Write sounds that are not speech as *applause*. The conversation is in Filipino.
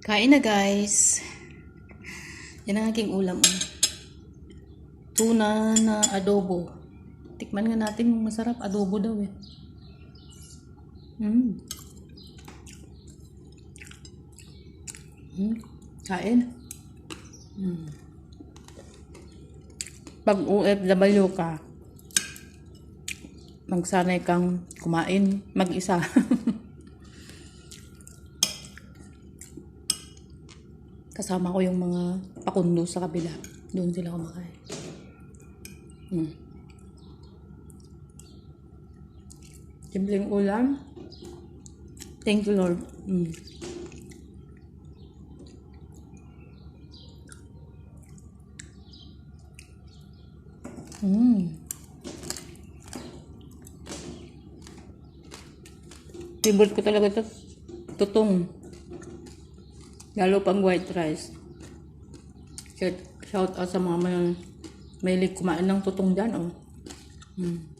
Kain na guys. Yan ang aking ulam. Oh. Tuna na adobo. Tikman nga natin kung masarap. Adobo daw eh. Mm. Mm. Kain. Mm. Pag OFW ka, magsanay kang kumain mag-isa. *laughs* Kasama ko yung mga pakundo sa kabila. Doon sila kumakain. Mm. Simpleng ulam. Thank you, Lord. Mm. Mm. Favorite ko talaga ito. Tutong. Lalo pang white rice. Shout, out sa mga may, may kumain ng tutong dyan, oh. Mm.